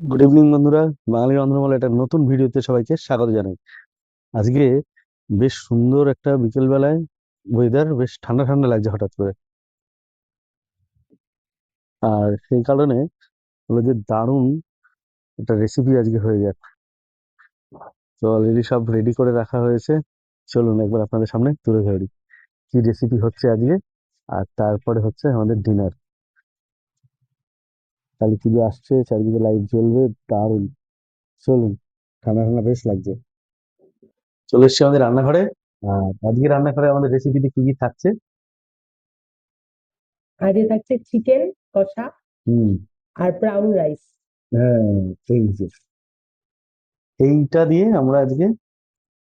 Good evening বন্ধুরা। বাঙালি রন্ধনমালা একটা নতুন ভিডিওতে সবাইকে স্বাগত জানাই। আজকে বেশ সুন্দর একটা বিকেল বেলায় ওয়েদার বেশ ঠান্ডা ঠান্ডা লাগছে হঠাৎ করে। আর সেই কারণে হলো যে দারুণ একটা রেসিপি আজকে হয়ে যাক। তো অলরেডি সব রেডি করে রাখা হয়েছে। চলুন একবার আপনাদের সামনে তুলে ধরি। কি রেসিপি হচ্ছে আজকে? আর তারপরে হচ্ছে আমাদের ডিনার কালী পুজো আসছে চারিদিকে লাইট জ্বলবে দারুণ। চলুন ঠান্ডা ঠান্ডা বেশ লাগছে। চলে এসছি আমাদের রান্নাঘরে। আর আজকে রান্নাঘরে আমাদের রেসিপিতে কি কি থাকছে? আজকে থাকছে চিকেন কষা হুম। আর ব্রাউন রাইস হ্যাঁ এই যে এইটা দিয়ে আমরা আজকে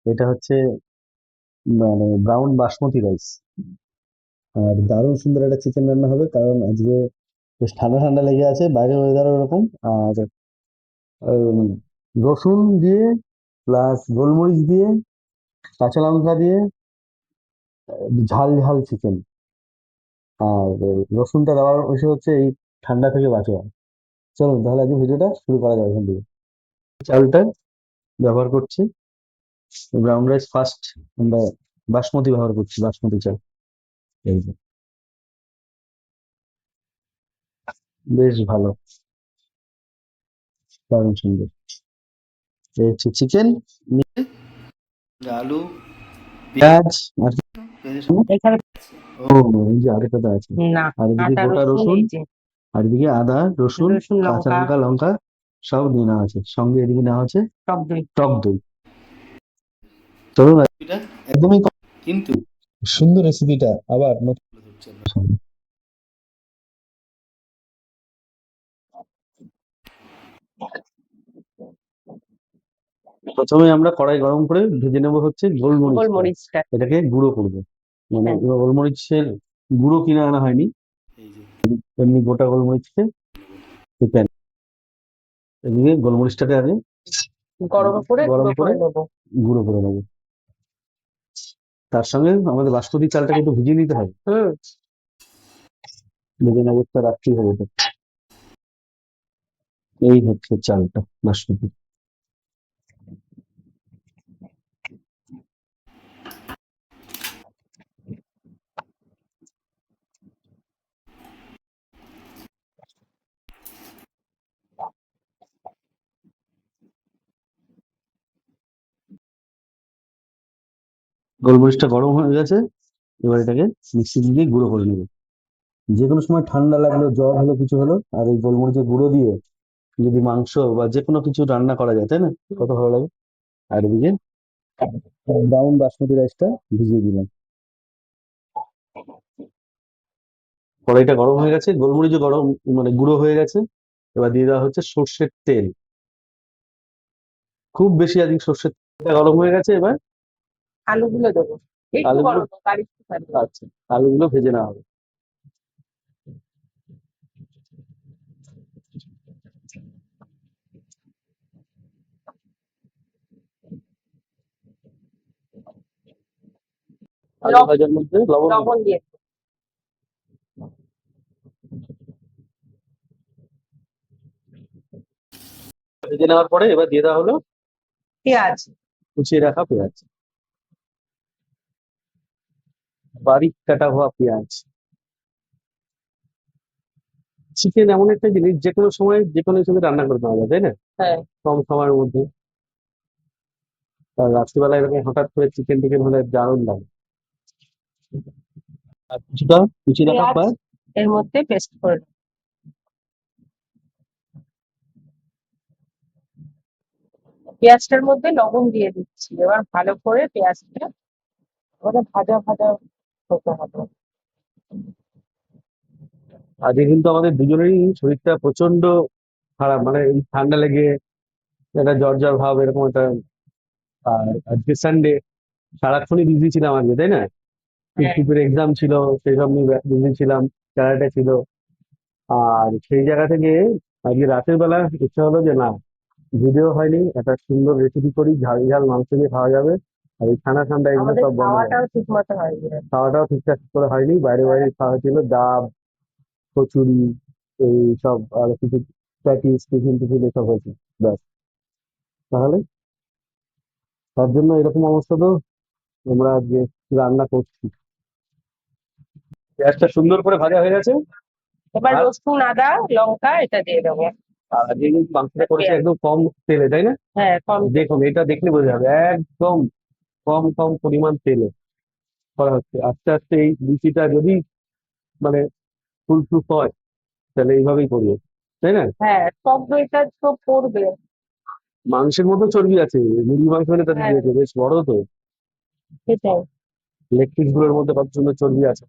এটা হচ্ছে মানে ব্রাউন বাসমতি রাইস আর দারুণ সুন্দর একটা চিকেন রান্না হবে কারণ আজকে বেশ ঠান্ডা ঠান্ডা লেগে আছে বাইরের ওয়েদার ওরকম আর রসুন দিয়ে প্লাস গোলমরিচ দিয়ে, কাঁচা লঙ্কা দিয়ে, ঝাল ঝাল চিকেন আর রসুনটা দেওয়ার বিষয় হচ্ছে এই ঠান্ডা থেকে বাঁচা। চলুন তাহলে আজকে ভিডিওটা শুরু করা যাবে এখান থেকে। চালটা ব্যবহার করছি ব্রাউন রাইস ফার্স্ট আমরা বাসমতি ব্যবহার করছি, বাসমতি চাল। এই যে। বেশ ভালো। দারুণ সুন্দর। এই হচ্ছে চিকেন আলু পেঁয়াজ আর? এখানে ও এই যে আরেকটা আছে। না আর এদিকে গোটা রসুন আর এদিকে আদা রসুন কাঁচা লঙ্কা লঙ্কা সব দিয়ে নেওয়া আছে। সঙ্গে এদিকে নেওয়া আছে টক দই। টক দই। চলুন একদমই কিন্তু সুন্দর রেসিপিটা আবার নতুন ধরছে না। প্রথমে আমরা কড়াই গরম করে ভেজে নেব হচ্ছে গোলমরিচ গোলমরিচটা। এটাকে গুঁড়ো করব। মানে হ্যাঁ। গোলমরিচের গুঁড়ো কিনে আনা হয়নি। এই এমনি গোটা গোলমরিচকে প্যান এদিকে গোলমরিচটাকে আগে গরম করে গরম গুঁড়ো করে গুঁড়ো করে নেব। তার সঙ্গে আমাদের বাসমতি চালটাকে একটু ভিজিয়ে নিতে হবে। হুম। ভেজে নেব তা রাখতেই হবে। এই হচ্ছে চালটা, বাসমতি। গোলমরিচটা গরম হয়ে গেছে, এবার এটাকে মিক্সি দিয়ে গুঁড়ো করে নেব। যে কোনো সময় ঠান্ডা লাগল জ্বর হলো, কিছু হলো, আর এই গোলমরিচের গুঁড়ো দিয়ে যদি মাংস বা যে কোনো কিছু রান্না করা যায় তাই না? কত ভালো লাগে? আর এদিকে ব্রাউন বাসমতি রাইসটা ভিজিয়ে দিলাম। কড়াইটা গরম হয়ে গেছে গোলমরিচও গরম মানে গুঁড়ো হয়ে গেছে। এবার দিয়ে দেওয়া হচ্ছে সর্ষের তেল। খুব বেশি আজকে সর্ষের তেলটা গরম হয়ে গেছে এবার। আলুগুলো দেবো। আলুগুলো- আচ্ছা আলুগুলো ভেজে নেওয়া হবে। আলু ভাজার মধ্যে লবণ লবণ দিয়ে ভেজে নেওয়ার পরে এবার দিয়ে দেওয়া হলো পেঁয়াজ। কুচিয়ে রাখা পেঁয়াজ। বারিক কাটা হওয়া পেঁয়াজ। চিকেন এমন একটা জিনিস যে কোনো সময় যে কোনো হিসেবে রান্না করে নেওয়া যায় তাই না? হ্যাঁ। কম সময়ের মধ্যে। আর রাত্রিবেলা এরকম হঠাৎ করে চিকেন টিকেন হলে দারুণ লাগে। আর কিছুটা কুচিয়ে রাখা পেঁয়াজ পেঁয়াজ এর মধ্যে পেস্ট করে। পেঁয়াজটার মধ্যে লবণ দিয়ে দিচ্ছি। এবার ভালো করে পেঁয়াজটা ওটা ভাজা ভাজা হতে হবে। আজকে কিন্তু আমাদের দুজনেরই শরীরটা প্রচণ্ড খারাপ মানে এই ঠান্ডা লেগে একটা জ্বর জ্বর ভাব এরকম একটা আর আজকে সানডে সারাক্ষণই বিজি ছিলাম আজকে তাই না? হ্যাঁ। এক্সাম ছিল সেই সব নিয়ে বিজি ছিলাম ক্যারাটে ছিল। আর সেই জায়গা থেকে আজকে রাতের বেলা ইচ্ছা হলো যে না ভিডিও হয়নি একটা সুন্দর রেসিপি করি ঝাল ঝাল মাংস দিয়ে খাওয়া যাবে। আর এই ঠান্ডা ঠান্ডা এগুলো সব বন্ধ। খাওয়াটাও ঠিক মতো হয়নি। খাওয়াটাও ঠিকঠাক করে হয়নি। বাইরে বাইরে খাওয়া হয়েছিল ডাব কচুরি এই সব আর কিছু প্যাটিস টিফিন টিফিন এসব হয়েছে ব্যাস। তাহলে? তার জন্য এরকম অবস্থা তো। আমরা আজকে রান্না করছি। পেঁয়াজটা সুন্দর করে ভাজা হয়ে গেছে। এবার রসুন আদা লঙ্কা এটা দিয়ে দেবো। আর মাংসটা করেছে একদম কম তেলে তাই না? হ্যাঁ কম দেখুন এটা দেখলে বোঝা যাবে। একদম কম কম পরিমাণ তেলে করা হচ্ছে। আস্তে আস্তে এই লুচিটা যদি মানে হয় তাহলে এইভাবেই করবে তাই না? হ্যাঁ টক দইটা তো পড়বে মাংসের মতো চর্বি আছে মুরগি মাংস তার হ্যাঁ। বেশ বড় তো। সেটাই। লেগ পিসগুলোর মধ্যে কত সুন্দর চর্বি আছে।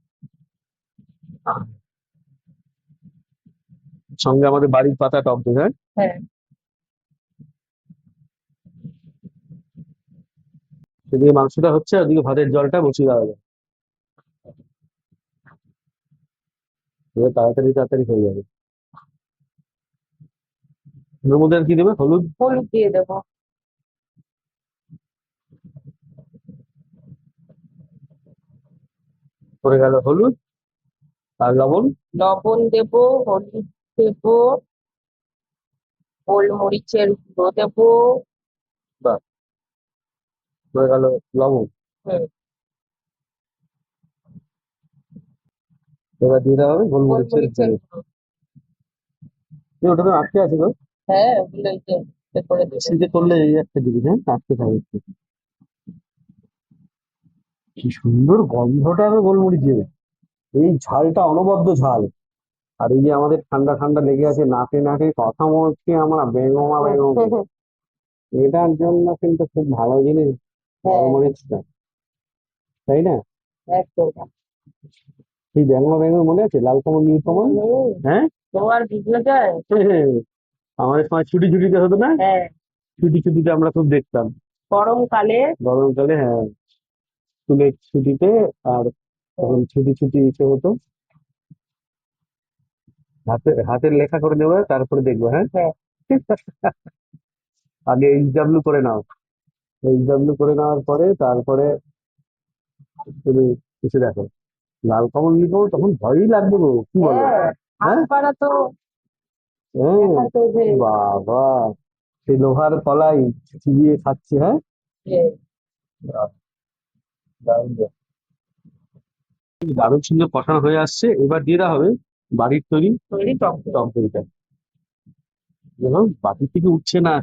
সঙ্গে আমাদের বাড়ির পাতা টক দই হ্যাঁ? হ্যাঁ। সেদিকে মাংসটা হচ্ছে ওদিকে ভাতের জলটা বসিয়ে দেওয়া যায় এবার তাড়াতাড়ি তাড়াতাড়ি হয়ে যাবে। মধ্যে কি দেবে? হলুদ? হলুদ দিয়ে দেবো। পড়ে গেল হলুদ। আর লবণ? লবণ দেবো হলুদ দেবো গোলমরিচের গুঁড়ো দেবো। পড়ে গেল লবণ। এবার দিয়ে দেওয়া হবে গোলমরিচের গুঁড়ো। ওটা তো আটকে আছে গো। হ্যাঁ ওগুলো শীতে করলে এই একটা জিনিস হ্যাঁ? আটকে থাকে। কি সুন্দর গন্ধটা হবে গোলমরিচের এই ঝালটা অনবদ্য ঝাল। আর এই যে আমাদের ঠান্ডা ঠান্ডা লেগে আছে নাকে নাকে কথা মরছে আমরা বেঙ্গমা বেঙ্গম এটার জন্য কিন্তু খুব ভালো জিনিস হ্যাঁ। গোলমরিচটা তাই না? সেই বেঙ্গমা বেঙ্গম মনে আছে? লাল কমল নীল কমল? হ্যাঁ? তোমার ভিডিও আমাদের সময় ছুটি ছুটিতে হতো না? হ্যাঁ। ছুটি ছুটিতে আমরা খুব দেখতাম। গরমকালে? গরমকালে হ্যাঁ। স্কুলের ছুটিতে আর তখন ছুটি ছুটি ইসে হতো। হাতে হাতের লেখা করে নেব তারপরে দেখব হ্যাঁ? হ্যাঁ। আগে এইচ করে নাও। এইচ করে নেওয়ার পরে তারপরে তুমি কিছু দেখো। লাল কমল কমল তখন ভয়ই লাগবে গো কি বলো? হ্যাঁ তো হ্যাঁ? দেখাতো যে। বাবা সেই লোহার কলাই চিবিয়ে খাচ্ছে হ্যাঁ? দারুণ সুন্দর কষানো হয়ে আসছে। এবার দিয়ে দেওয়া হবে বাড়ির তৈরি তৈরি টক। টক দইটা। দেখো বাটি থেকে উঠছে না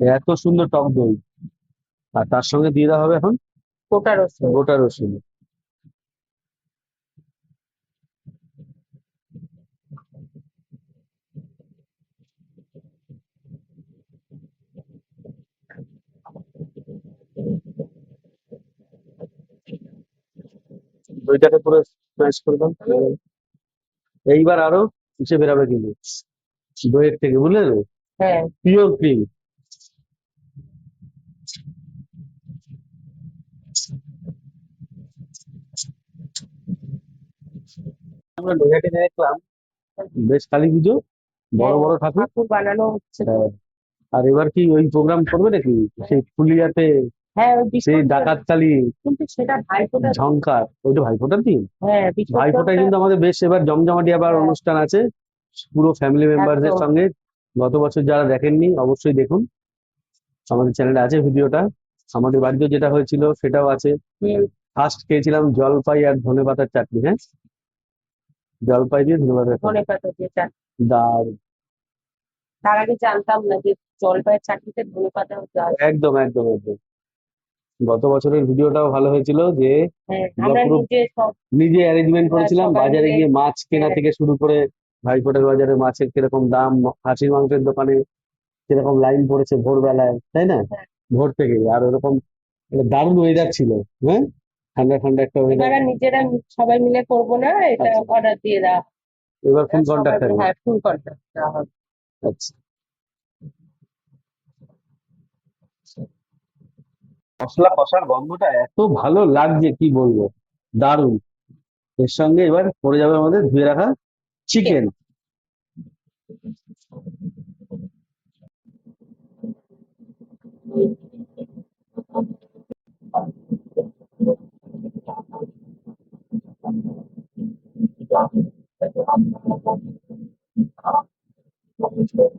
এত সুন্দর টক দই। আর তার সঙ্গে দিয়ে দেওয়া হবে এখন গোটা রসুন। গোটা রসুন। দইটাকে পুরো স্ম্যাশ করে দাও। এইবার আরও কিসে বেরাবে কিন্তু দইয়ের থেকে বুঝলে? তো হ্যাঁ। পিওর ক্রিম আমরা নৈহাটি দেখলাম বেশ কালী পুজো বড় হ্যাঁ, বড় ঠাকুর। ঠাকুর বানানো হচ্ছে। হ্যাঁ। আর এবার কি ওই প্রোগ্রাম করবে নাকি? সেই ফুলিয়াতে হ্যাঁ ওই সেই ডাকাত কালী কিন্তু সেটা ভাইফোঁটা ঝঙ্কার ওইটা ভাইফোঁটার দিন হ্যাঁ ভাইফোঁটায় কিন্তু আমাদের বেশ এবার জমজমাটি আবার হ্যাঁ। অনুষ্ঠান আছে পুরো ফ্যামিলি মেম্বারদের একদম। সঙ্গে। গত বছর যারা দেখেননি অবশ্যই দেখুন। আমাদের চ্যানেলে আছে ভিডিওটা। আমাদের বাড়িতেও যেটা হয়েছিল সেটাও আছে। হুম, ফার্স্ট খেয়েছিলাম জলপাই আর ধনে পাতার চাটনি হ্যাঁ? জলপাই দিয়ে ধনে পাতার ধনে পাতা যেটা দারুণ। তার আগে জানতাম না যে জলপাইয়ের চাটনিতে ধনে পাতা দেওয়া হয়। একদম একদম একদম। গত বছরের ভিডিওটাও ভালো হয়েছিল যে হ্যাঁ নিজে অ্যারেঞ্জমেন্ট করেছিলাম বাজারে গিয়ে মাছ কেনা হ্যাঁ। থেকে শুরু করে ভাইফোঁটার বাজারে মাছের কীরকম দাম খাসির মাংসের দোকানে কীরকম লাইন পড়েছে ভোরবেলায় তাই না? হ্যাঁ। ভোর থেকে আর ওরকম একটা দারুণ ওয়েদার ছিল হ্যাঁ? ঠান্ডা ঠান্ডা একটা ওয়েদার নিজেরা সবাই মিলে করব না এটা আচ্ছা। অর্ডার দিয়ে দেওয়া। এবার ফুল মিলে- হ্যাঁ ফুল কন্ট্রাক্ট আচ্ছা। মশলা কষার গন্ধটা এত ভালো লাগছে, কি বলব? দারুণ। এর সঙ্গে এবার পড়ে যাবে আমাদের ধুয়ে রাখা চিকেন এবার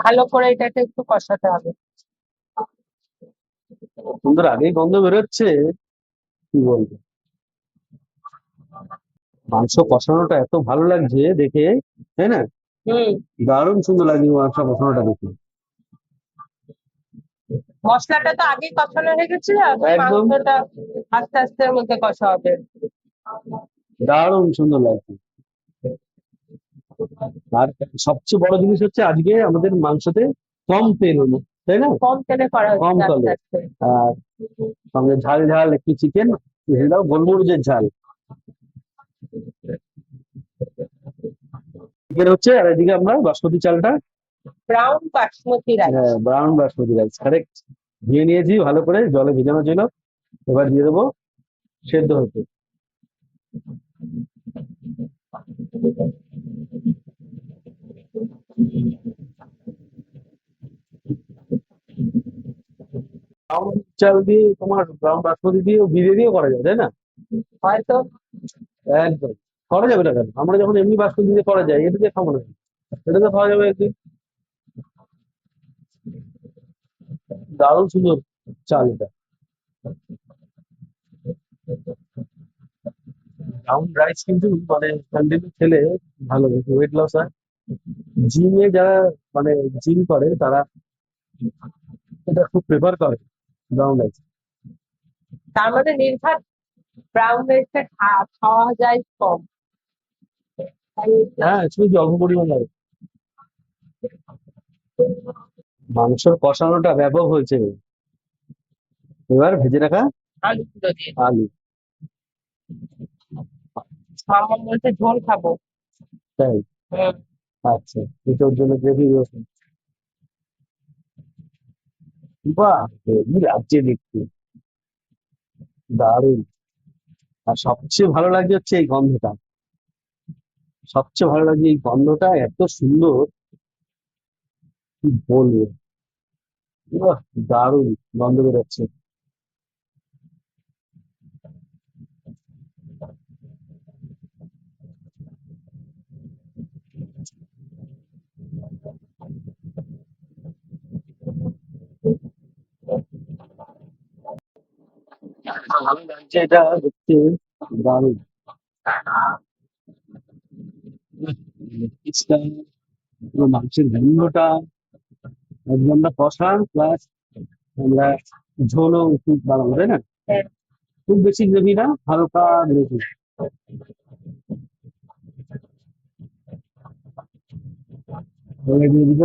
ভালো করে এটাকে একটু কষাতে হবে। সুন্দর আগেই গন্ধ বেরোচ্ছে কি বলব? মাংস কষানোটা এত ভালো লাগছে দেখে তাই না? দারুণ সুন্দর লাগছে মাংস কষানোটা দেখে। মশলাটা তো আগেই কষানো হয়ে। মাংসটা আস্তে আস্তে মধ্যে কষা হবে। দারুণ সুন্দর লাগছে। আর সবচেয়ে বড় জিনিস হচ্ছে আজকে আমাদের মাংসতে কম তেল হলো। তাই না? কম তেলে করা কম তেলে। আর সঙ্গে ঝাল ঝাল একটু চিকেন এটাও গোলমরিচের ঝাল। চিকেন হচ্ছে আর এদিকে আমরা বাসমতি চালটা। Brown basmati rice brown basmati rice correct ধুয়ে নিয়েছি ভালো করে জলে ভেজানো ছিল। এবার দিয়ে দেবো সেদ্ধ হতে। ব্রাউন চাল দিয়ে তোমার ব্রাউন বাসমতি দিয়েও বিরিয়ানিও করা যায় তাই না? একদম। করা যাবে না কেন? আমরা যখন এমনি বাসমতি দিয়ে করা যায় এটা দিয়ে খাব না এটা তো খাওয়া যাবে একদিন দারুণ সুন্দর চাল এটা। ব্রাউন রাইস কিন্তু মানে কন্টিনিউ খেলে ভালো ওয়েট লস হয়। জিমে যারা মানে জিম করে তারা এটা খুব প্রেফার করে। ব্রাউন রাইস তার মধ্যে নির্ঘাত ব্রাউন রাইসটা খাওয়া যায় কম। হ্যাঁ শুধু অল্প পরিমাণ লাগে। মাংসর কষানোটা ব্যাপক হয়েছে। এবার ভেজে রাখা আলুগুলো দিয়ে। আলু। বলছে ঝোল খাব। তাই? আচ্ছা এটার জন্য গ্রেভি রয়েছে বাহ হেভি লাগছে দেখতে দারুণ। আর সবচেয়ে ভালো লাগছে হচ্ছে এই গন্ধটা। সবচেয়ে ভালো লাগছে এই গন্ধটা, এত সুন্দর। কি বলব? দারুণ গন্ধ বেরোচ্ছে। এটা দেখতে মাংসের একদম আমরা কষা প্লাস আমরা ঝোলও একটু বানাবো তাই না। খুব বেশি গ্রেভি না হালকা গ্রেভি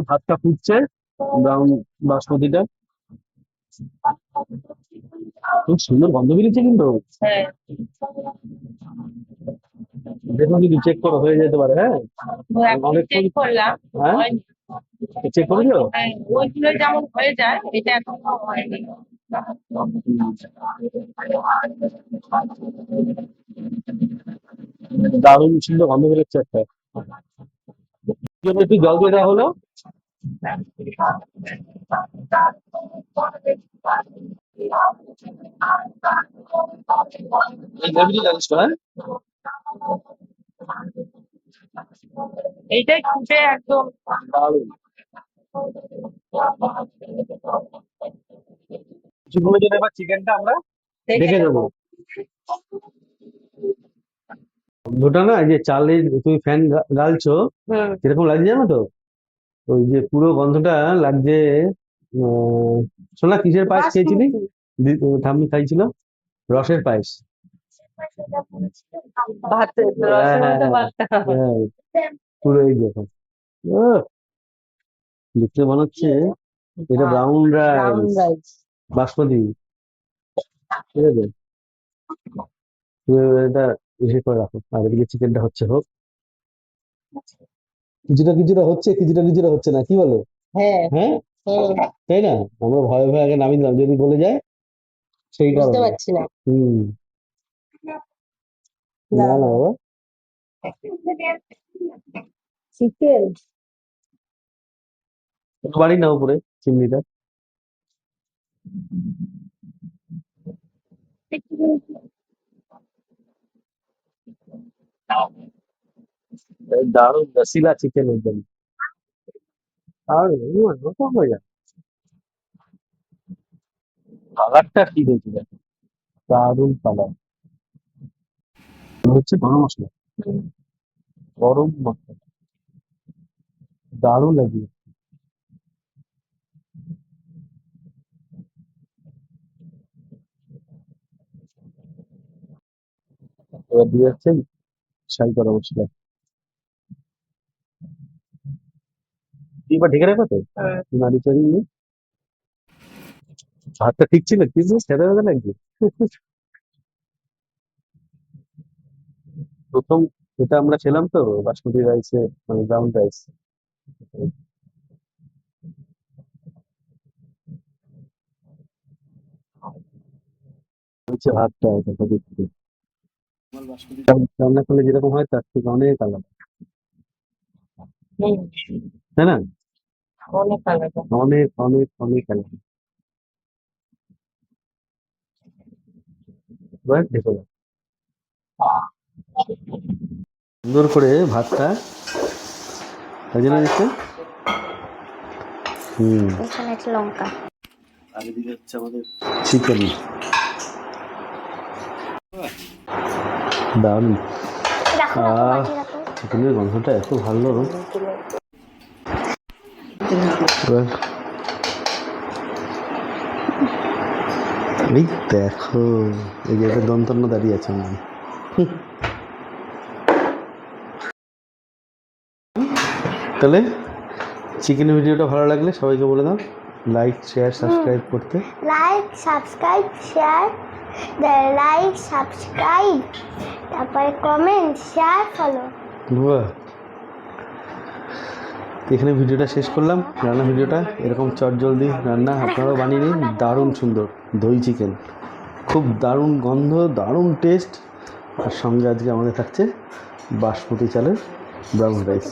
ভাতটা ফুটছে ব্রাউন বাসমতিটা খুব সুন্দর গন্ধ বেরিয়েছে কিন্তু। হ্যাঁ। দেখুন যদি চেক করো হয়ে যেতে পারে হ্যাঁ? অনেকক্ষণ- চেক করলাম। হ্যাঁ? চেক করেছ? হ্যাঁ, ওইগুলো যেমন হয়ে যায় এটা এখনও হয়নি। দারুণ সুন্দর গন্ধ বেরোচ্ছে একটা। একটু জল দিয়ে দেওয়া হলো। এই গ্রেভিটা জানিস তো হ্যাঁ এইটাই ফুটে একদম। দারুণ কিছুক্ষণের জন্য এবার চিকেনটা আমরা দেখে দেবো গন্ধটা না যে চালের তুমি ফ্যান গালছো কীরকম লাগছে জানো তো? ওই যে পুরো গন্ধটা লাগছে। আহ, শোনা কিসের পায়েস খেয়েছিলি? দি- ঠাম্মি খাইছিল? রসের পায়েস। ভাত হ্যাঁ, হ্যাঁ, হ্যাঁ। ভাতটা হ্যাঁ, পুরো এই দেখো। দেখতে মনে হচ্ছে এটা brown brown rice rice basmati. ঠিক আছে? তুমি এটা ইসে করে রাখো। আর এদিকে চিকেনটা হচ্ছে হোক। কিছুটা কিছুটা হচ্ছে কিছুটা কিছুটা হচ্ছে না কি বলো? হ্যাঁ। হ্যাঁ? তাই না? আমরা ভয়ে ভয়ে আগে নামিয়ে দিলাম যদি বলে যায় সেই বুঝতে কারণে। পারছি না। হুম। না না বাবা। চিকেন। বাড়ি না উপরে চিমনিটা? দারুণ রসিলা চিকেন একদম। আর ওটা হয়ে যাবে কালারটা কি হয়েছে দেখো? দারুণ কালার। হচ্ছে গরম মশলা। গরম মশলা। দারুণ লাগবে এবার দিয়ে যাচ্ছেন ছাই করা মশলা। এবার ঢেকে রাখো তো। নাড়ি চাড়ি নিয়ে ভাতটা ঠিক ছিল? কিন্তু সেটা হবে লাগছে প্রথম এটা আমরা ছিলাম তো বাসমতি রাইসে মানে ব্রাউন রাইস হচ্ছে ভাতটা রান্না করলে যেরকম হয় তার থেকে অনেক আলাদা। তাই না? অনেক আলাদা। অনেক অনেক অনেক আলাদা। এবার দেখো। সুন্দর করে ভাতটা না দিচ্ছে হুম। এখানে আছে লঙ্কা। আর এদিকে হচ্ছে আমাদের চিকেন। দারুণ। চিকেনের গন্ধটা এত ভালো এই দেখো এই যে একটা দন্তন্য দাঁড়িয়ে আছে আমার। তাহলে চিকেন ভিডিওটা ভালো লাগলে সবাইকে বলে দাও লাইক শেয়ার সাবস্ক্রাইব করতে। Like subscribe share like subscribe তারপরে কমেন্ট শেয়ার ফলো বাহ। এখানে ভিডিওটা শেষ করলাম। রান্না ভিডিওটা এরকম চট জলদি রান্না আপনারাও বানিয়ে নিন। দারুণ সুন্দর দই চিকেন। খুব দারুণ গন্ধ, দারুণ টেস্ট আর সঙ্গে আজকে আমাদের থাকছে বাসমতি চালের ব্রাউন রাইস